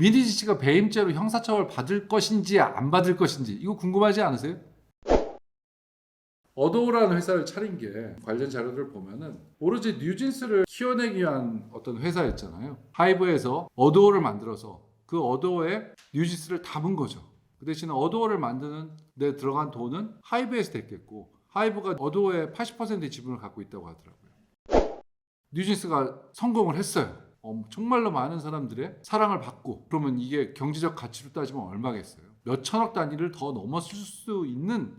민희진 씨가 배임죄로 형사처벌 받을 것인지 안 받을 것인지 이거 궁금하지 않으세요? 어도우라는 회사를 차린 게 관련 자료들을 보면은 오로지 뉴진스를 키워내기 위한 어떤 회사였잖아요. 하이브에서 어도우를 만들어서 그 어도우에 뉴진스를 담은 거죠. 그 대신에 어도우를 만드는 데 들어간 돈은 하이브에서 됐겠고 하이브가 어도우의 80%의 지분을 갖고 있다고 하더라고요. 뉴진스가 성공을 했어요. 어, 정말로 많은 사람들의 사랑을 받고 그러면 이게 경제적 가치로 따지면 얼마겠어요? 몇 천억 단위를 더 넘었을 수 있는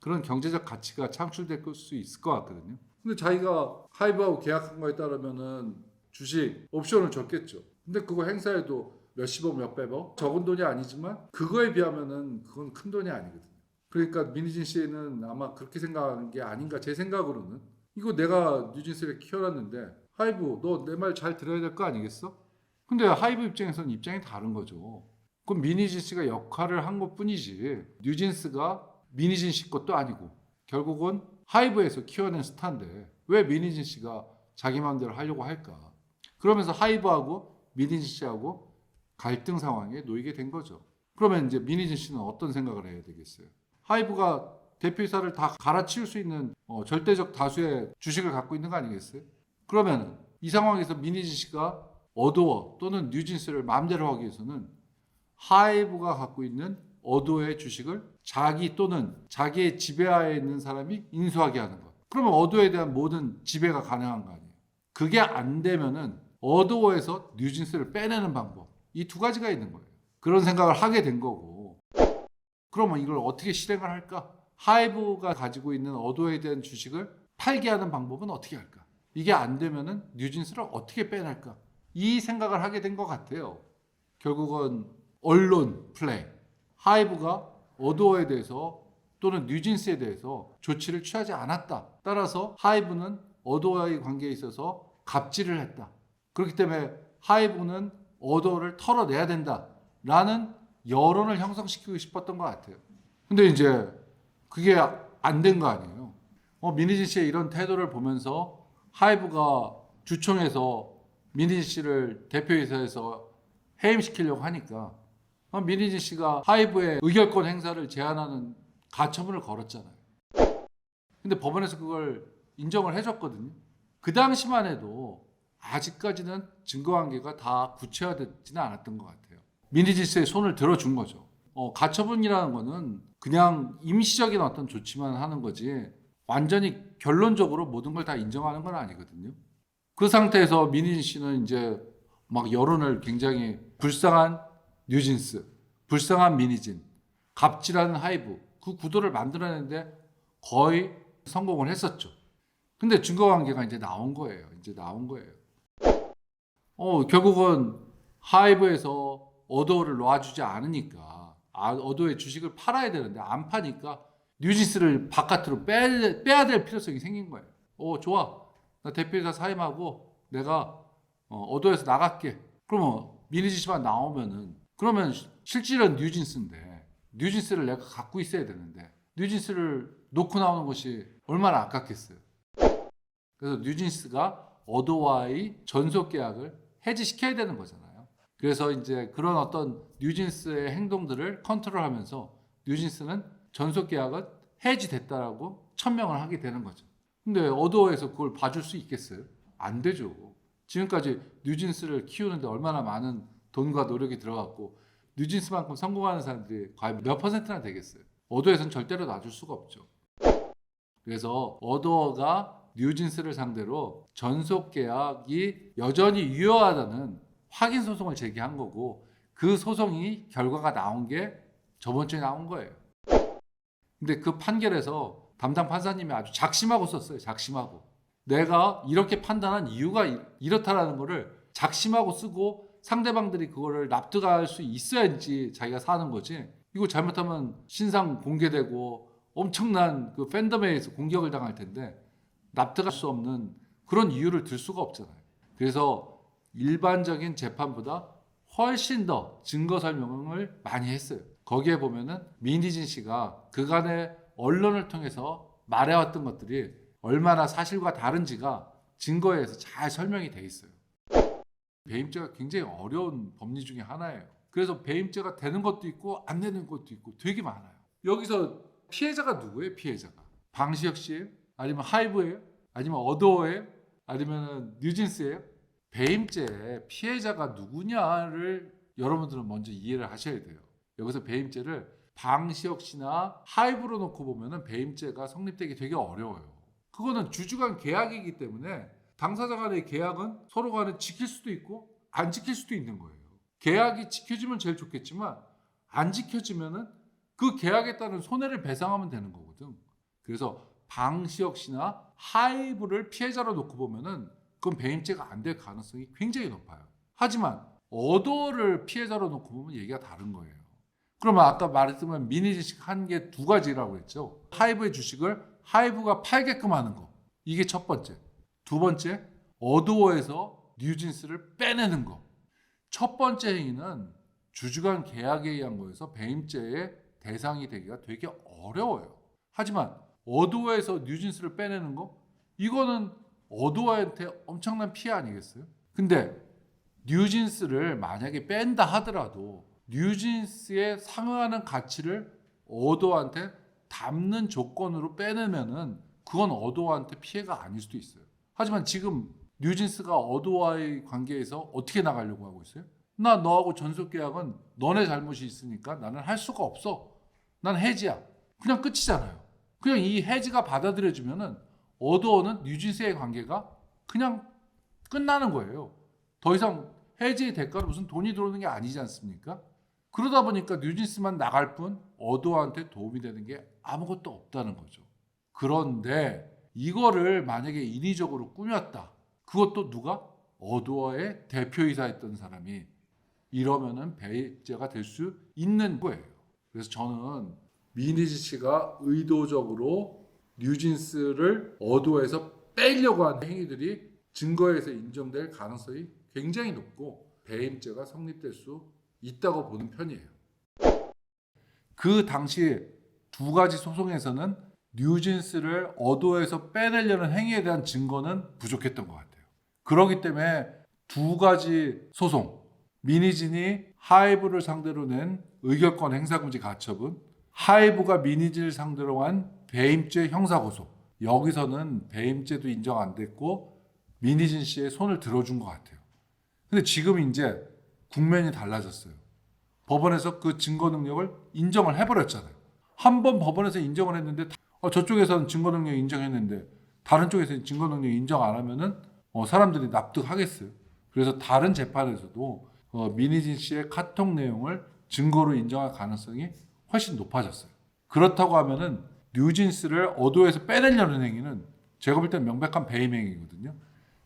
그런 경제적 가치가 창출될 수 있을 것 같거든요. 근데 자기가 하이브하고 계약한 거에 따르면은 주식 옵션을 줬겠죠. 근데 그거 행사해도 몇십억 몇백억 적은 돈이 아니지만 그거에 비하면은 그건 큰 돈이 아니거든요. 그러니까 민희진 씨는 아마 그렇게 생각하는 게 아닌가 제 생각으로는 이거 내가 뉴진스를 키워놨는데 하이브 너 내 말 잘 들어야 될 거 아니겠어? 근데 하이브 입장에서는 입장이 다른 거죠. 그럼 민희진 씨가 역할을 한 것뿐이지 뉴진스가 민희진 씨 것도 아니고 결국은 하이브에서 키워낸 스타인데 왜 민희진 씨가 자기 마음대로 하려고 할까? 그러면서 하이브하고 민희진 씨하고 갈등 상황에 놓이게 된 거죠. 그러면 이제 민희진 씨는 어떤 생각을 해야 되겠어요? 하이브가 대표이사를 다 갈아치울 수 있는 어, 절대적 다수의 주식을 갖고 있는 거 아니겠어요? 그러면 이 상황에서 민희진 씨가 어도어 또는 뉴진스를 마음대로 하기 위해서는 하이브가 갖고 있는 어도의 주식을 자기 또는 자기의 지배하에 있는 사람이 인수하게 하는 것. 그러면 어도에 대한 모든 지배가 가능한 거 아니에요. 그게 안 되면은 어도어에서 뉴진스를 빼내는 방법. 이 두 가지가 있는 거예요. 그런 생각을 하게 된 거고. 그러면 이걸 어떻게 실행을 할까? 하이브가 가지고 있는 어도에 대한 주식을 팔게 하는 방법은 어떻게 할까? 이게 안 되면은 뉴진스를 어떻게 빼낼까? 이 생각을 하게 된 것 같아요. 결국은 언론 플레이. 하이브가 어도어에 대해서 또는 뉴진스에 대해서 조치를 취하지 않았다. 따라서 하이브는 어도어와의 관계에 있어서 갑질을 했다. 그렇기 때문에 하이브는 어도어를 털어내야 된다. 라는 여론을 형성시키고 싶었던 것 같아요. 근데 이제 그게 안 된 거 아니에요. 어, 민희진 씨의 이런 태도를 보면서 하이브가 주총에서 민희진 씨를 대표이사에서 해임시키려고 하니까 어, 민희진 씨가 하이브의 의결권 행사를 제한하는 가처분을 걸었잖아요. 근데 법원에서 그걸 인정을 해줬거든요. 그 당시만 해도 아직까지는 증거관계가 다 구체화되지는 않았던 것 같아요. 민희진 씨의 손을 들어준 거죠. 어, 가처분이라는 거는 그냥 임시적인 어떤 조치만 하는 거지 완전히 결론적으로 모든 걸 다 인정하는 건 아니거든요. 그 상태에서 민희진 씨는 이제 막 여론을 굉장히 불쌍한 뉴진스, 불쌍한 민희진, 갑질하는 하이브 그 구도를 만들어내는데 거의 성공을 했었죠. 근데 증거관계가 이제 나온 거예요. 이제 나온 거예요. 어 결국은 하이브에서 어도를 놔주지 않으니까 아, 어도의 주식을 팔아야 되는데 안 파니까 뉴진스를 바깥으로 빼, 빼야 될 필요성이 생긴 거예요. 어 좋아, 나 대표이사 사임하고 내가 어, 어도에서 나갈게. 그러면 미니지 씨만 나오면은 그러면 실질은 뉴진스인데 뉴진스를 내가 갖고 있어야 되는데 뉴진스를 놓고 나오는 것이 얼마나 아깝겠어요. 그래서 뉴진스가 어도와의 전속 계약을 해지시켜야 되는 거잖아요. 그래서 이제 그런 어떤 뉴진스의 행동들을 컨트롤하면서 뉴진스는 전속 계약은 해지됐다라고 천명을 하게 되는 거죠. 근데 어도어에서 그걸 봐줄 수 있겠어요? 안 되죠. 지금까지 뉴진스를 키우는데 얼마나 많은 돈과 노력이 들어갔고 뉴진스만큼 성공하는 사람들이 과연 몇 퍼센트나 되겠어요? 어도에서는 절대로 놔줄 수가 없죠. 그래서 어도어가 뉴진스를 상대로 전속 계약이 여전히 유효하다는 확인 소송을 제기한 거고 그 소송이 결과가 나온 게 저번 주에 나온 거예요. 근데 그 판결에서 담당 판사님이 아주 작심하고 썼어요. 작심하고. 내가 이렇게 판단한 이유가 이- 이렇다라는 거를 작심하고 쓰고 상대방들이 그거를 납득할 수 있어야지 자기가 사는 거지. 이거 잘못하면 신상 공개되고 엄청난 그 팬덤에 의해서 공격을 당할 텐데 납득할 수 없는 그런 이유를 들 수가 없잖아요. 그래서 일반적인 재판보다 훨씬 더 증거 설명을 많이 했어요. 거기에 보면은 민희진 씨가 그간의 언론을 통해서 말해왔던 것들이 얼마나 사실과 다른지가 증거에 의해서 잘 설명이 돼 있어요. 배임죄가 굉장히 어려운 법리 중에 하나예요. 그래서 배임죄가 되는 것도 있고 안 되는 것도 있고 되게 많아요. 여기서 피해자가 누구예요? 피해자가 방시혁 씨예요? 아니면 하이브예요? 아니면 어도어예요? 아니면 뉴진스예요? 배임죄 피해자가 누구냐를 여러분들은 먼저 이해를 하셔야 돼요. 여기서 배임죄를 방시혁 씨나 하이브로 놓고 보면은 배임죄가 성립되기 되게 어려워요. 그거는 주주간 계약이기 때문에 당사자 간의 계약은 서로 간에 지킬 수도 있고 안 지킬 수도 있는 거예요. 계약이 지켜지면 제일 좋겠지만 안 지켜지면은 그 계약에 따른 손해를 배상하면 되는 거거든. 그래서 방시혁 씨나 하이브를 피해자로 놓고 보면은 그건 배임죄가 안 될 가능성이 굉장히 높아요. 하지만 어도를 피해자로 놓고 보면 얘기가 다른 거예요. 그러면 아까 말했지만 미니 주식 한 개 두 가지라고 했죠. 하이브의 주식을 하이브가 팔게끔 하는 거. 이게 첫 번째. 두 번째, 어도어에서 뉴진스를 빼내는 거. 첫 번째 행위는 주주간 계약에 의한 거여서 배임죄의 대상이 되기가 되게 어려워요. 하지만 어도어에서 뉴진스를 빼내는 거 이거는 어도어한테 엄청난 피해 아니겠어요? 근데 뉴진스를 만약에 뺀다 하더라도 뉴진스에 상응하는 가치를 어도어한테 담는 조건으로 빼내면은 그건 어도어한테 피해가 아닐 수도 있어요. 하지만 지금 뉴진스가 어도어와의 관계에서 어떻게 나가려고 하고 있어요? 나 너하고 전속 계약은 너네 잘못이 있으니까 나는 할 수가 없어. 난 해지야. 그냥 끝이잖아요. 그냥 이 해지가 받아들여지면은 어도어는 뉴진스의 관계가 그냥 끝나는 거예요. 더 이상 해지의 대가로 무슨 돈이 들어오는 게 아니지 않습니까? 그러다 보니까 뉴진스만 나갈 뿐 어도어한테 도움이 되는 게 아무것도 없다는 거죠. 그런데 이거를 만약에 인위적으로 꾸몄다. 그것도 누가? 어도어의 대표이사였던 사람이 이러면은 배제가 될 수 있는 거예요. 그래서 저는 미니지 씨가 의도적으로 뉴진스를 어도에서 빼려고 한 행위들이 증거에서 인정될 가능성이 굉장히 높고 배임죄가 성립될 수 있다고 보는 편이에요. 그 당시 두 가지 소송에서는 뉴진스를 어도에서 빼내려는 행위에 대한 증거는 부족했던 것 같아요. 그렇기 때문에 두 가지 소송, 미니진이 하이브를 상대로 낸 의결권 행사금지 가처분, 하이브가 미니진을 상대로 한 배임죄 형사고소. 여기서는 배임죄도 인정 안 됐고 미니진 씨의 손을 들어준 것 같아요. 근데 지금 이제 국면이 달라졌어요. 법원에서 그 증거 능력을 인정을 해버렸잖아요. 한 번 법원에서 인정을 했는데 어, 저쪽에서는 증거 능력 인정했는데 다른 쪽에서는 증거 능력 인정 안 하면은 어, 사람들이 납득하겠어요. 그래서 다른 재판에서도 어, 미니진 씨의 카톡 내용을 증거로 인정할 가능성이 훨씬 높아졌어요. 그렇다고 하면은 뉴진스를 어도에서 빼내려는 행위는 제가 볼 때는 명백한 배임 행위거든요.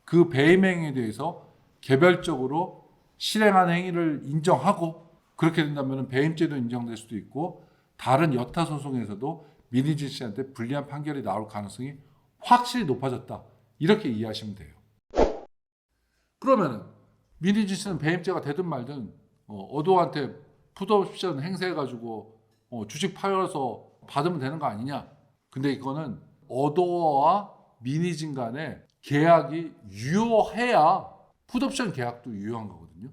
그 배임 행위에 대해서 개별적으로 실행한 행위를 인정하고 그렇게 된다면 배임죄도 인정될 수도 있고 다른 여타 소송에서도 미니진 씨한테 불리한 판결이 나올 가능성이 확실히 높아졌다. 이렇게 이해하시면 돼요. 그러면은 미니진 씨는 배임죄가 되든 말든 어, 어도한테 푸드옵션 행사해가지고 어, 주식 팔아서 받으면 되는 거 아니냐? 근데 이거는 어도어와 미니진 간의 계약이 유효해야 푸드옵션 계약도 유효한 거거든요.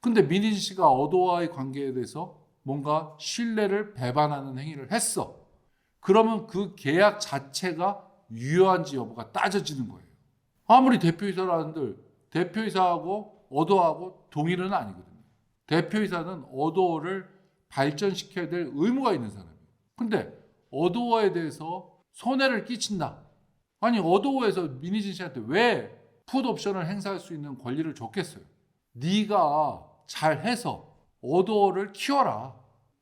근데 미니진 씨가 어도와의 관계에 대해서 뭔가 신뢰를 배반하는 행위를 했어. 그러면 그 계약 자체가 유효한지 여부가 따져지는 거예요. 아무리 대표이사라는들 대표이사하고 어도하고 동일은 아니거든요. 대표이사는 어도어를 발전시켜야 될 의무가 있는 사람이에요. 근데 어도어에 대해서 손해를 끼친다. 아니 어도어에서 미니진 씨한테 왜 풋 옵션을 행사할 수 있는 권리를 줬겠어요? 네가 잘해서 어도어를 키워라.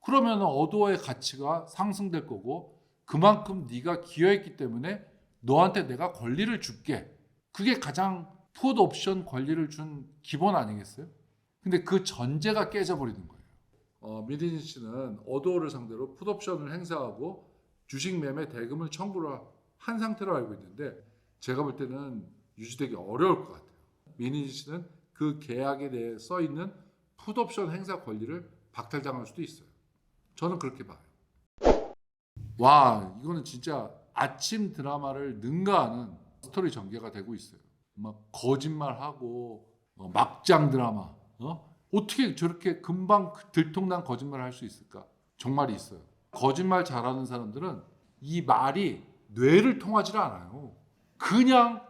그러면 어도어의 가치가 상승될 거고 그만큼 네가 기여했기 때문에 너한테 내가 권리를 줄게. 그게 가장 풋 옵션 권리를 준 기본 아니겠어요? 근데 그 전제가 깨져버리는 거예요. 어, 미디진 씨는 어도어를 상대로 풋 옵션을 행사하고 주식 매매 대금을 청구를 한 상태로 알고 있는데 제가 볼 때는 유지되기 어려울 것 같아요. 미니진 씨는 그 계약에 대해 써 있는 풋옵션 행사 권리를 박탈당할 수도 있어요. 저는 그렇게 봐요. 와, 이거는 진짜 아침 드라마를 능가하는 스토리 전개가 되고 있어요. 막 거짓말하고 어, 막장 드라마, 어? 어떻게 저렇게 금방 들통난 거짓말을 할 수 있을까? 정말이 있어요. 거짓말 잘하는 사람들은 이 말이 뇌를 통하지를 않아요. 그냥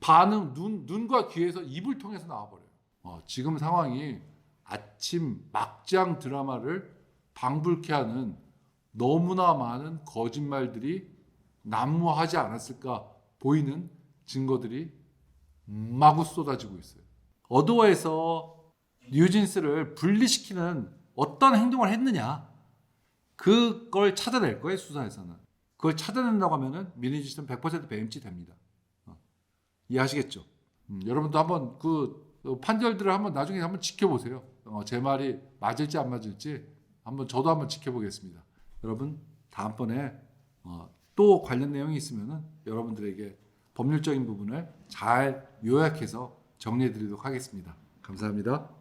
반응 눈 눈과 귀에서 입을 통해서 나와버려요. 어, 지금 상황이 아침 막장 드라마를 방불케 하는 너무나 많은 거짓말들이 난무하지 않았을까 보이는 증거들이 마구 쏟아지고 있어요. 어도어에서 뉴진스를 분리시키는 어떤 행동을 했느냐 그걸 찾아낼 거예요 수사에서는 그걸 찾아낸다고 하면은 씨는 100% 배임치 됩니다. 어. 이해하시겠죠? 음, 여러분도 한번 그 판결들을 한번 나중에 한번 지켜보세요. 어, 제 말이 맞을지 안 맞을지 한번 저도 한번 지켜보겠습니다. 여러분 다음번에 어, 또 관련 내용이 있으면은 여러분들에게 법률적인 부분을 잘 요약해서 정리해드리도록 하겠습니다. 감사합니다.